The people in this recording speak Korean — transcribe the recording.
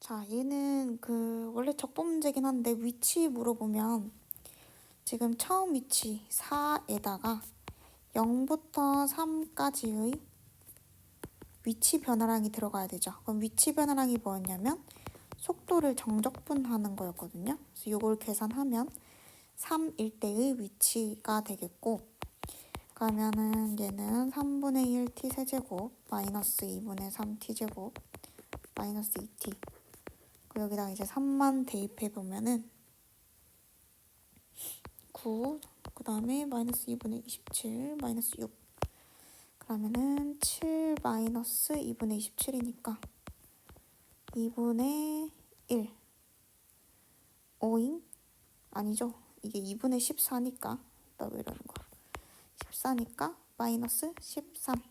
자, 얘는 그 원래 적법 문제긴 한데 위치 물어보면 지금 처음 위치 4에다가 0부터 3까지의 위치 변화량이 들어가야 되죠. 그럼 위치 변화량이 뭐였냐면 속도를 정적분하는 거였거든요. 그래서 이걸 계산하면 3일 때의 위치가 되겠고 그러면은 얘는 3분의 1 t 세제곱 마이너스 2분의 3 t 제곱 마이너스 2t 그리고 여기다가 이제 3만 대입해 보면은 9, 그 다음에 마이너스 2분의 27, 마이너스 6 그러면은 7 마이너스 2분의 27이니까 2분의 1 5인? 아니죠. 이게 2분의 14니까. 나 왜 이러는 거야? 14니까 마이너스 13